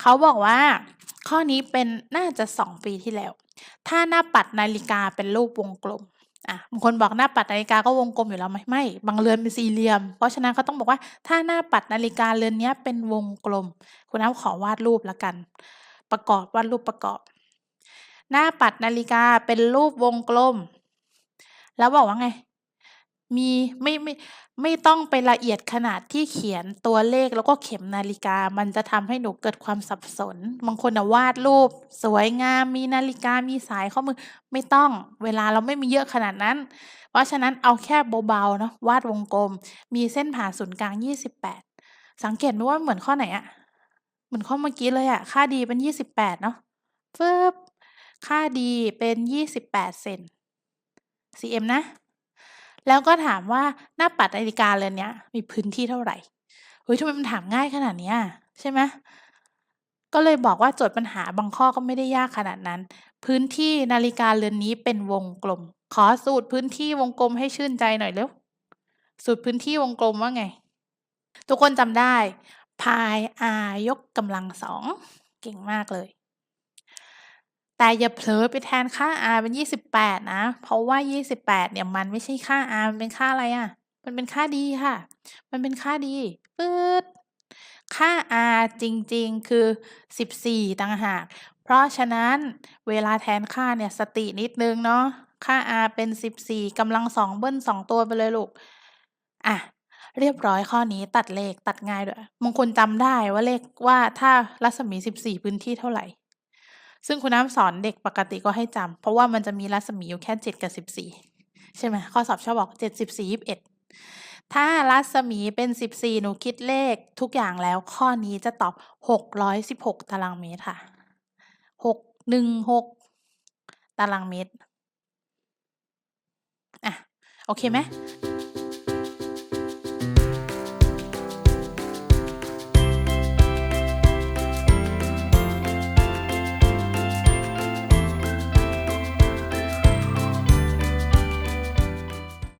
เขาบอกว่า ข้อนี้เป็นน่าจะ 2 ปีที่แล้ว ถ้าหน้าปัดนาฬิกาเป็นรูปวงกลมอ่าบางคนบอกหน้าปัดนาฬิกาก็วงกลมอยู่แล้วไหมไม่ บางเรือนเป็นสี่เหลี่ยม เพราะฉะนั้นเขาต้องบอกว่าถ้าหน้าปัดนาฬิกาเรือนนี้เป็นวงกลม คุณน้ำขอวาดรูปล้วกัน ประกอบวาดรูปประกอบ หน้าปัดนาฬิกาเป็นรูปวงกลม แล้วบอกว่าไง มีไม่ไม่ไม่ต้องไปละเอียดขนาดที่เขียนตัวเลขแล้วก็เข็มนาฬิกา มันจะทำให้หนูเกิดความสับสน บางคนน่ะวาดรูป สวยงามมีนาฬิกามีสายข้อมือไม่ต้องเวลาเราไม่มีเยอะขนาดนั้น เพราะฉะนั้นเอาแค่เบาๆเนาะวาดวงกลม มีเส้นผ่าศูนย์กลาง 28 สังเกตไหมว่าเหมือนข้อไหนอะเหมือนข้อเมื่อกี้เลยอะค่า d เป็น 28 เนาะฟึบค่า d เป็น 28 เซน cm นะ แล้วก็ถามว่าหน้าปัดนาฬิกาเรือนเนี้ยมีพื้นที่เท่าไหร่?เฮ้ยทำไมมันถามง่ายขนาดเนี้ยใช่ไหมก็เลยบอกว่าโจทย์ปัญหาบางข้อก็ไม่ได้ยากขนาดนั้น พื้นที่นาฬิกาเรือนนี้เป็นวงกลม ขอสูตรพื้นที่วงกลมให้ชื่นใจหน่อยเร็วสูตรพื้นที่วงกลมว่าไง?ทุกคนจำได้ พาย r ยกกำลัง2เก่งมากเลย แต่อย่าเผลอไปแทนค่า r เป็น 28 นะ เพราะว่า 28 เนี่ยมันไม่ใช่ค่า r มันเป็นค่าอะไรอะมันเป็นค่า d ค่ะ มันเป็นค่า d ปื๊ดค่า r จริงๆ คือ 14 ต่างหาก เพราะฉะนั้นเวลาแทนค่าเนี่ยสตินิดนึงเนาะ ค่า r เป็น 14 กำลัง2เบิ้ล2ตัวไปเลยลูก อะ เรียบร้อยข้อนี้ตัดเลขตัดง่ายด้วยบางคนจำได้ว่าเลขว่าถ้ารัศมี 14 พื้นที่เท่าไหร่ ซึ่งคุณน้ำสอนเด็กปกติก็ให้จำเพราะว่ามันจะมีรัศมีอยู่แค่ 7 กับ 14 ใช่ไหมข้อสอบชอบบอก 7 14 21 ถ้ารัศมีเป็น 14 หนูคิดเลขทุกอย่างแล้วข้อนี้จะตอบ 616 ตารางเมตรค่ะ 616 ตารางเมตร อะ โอเคไหม?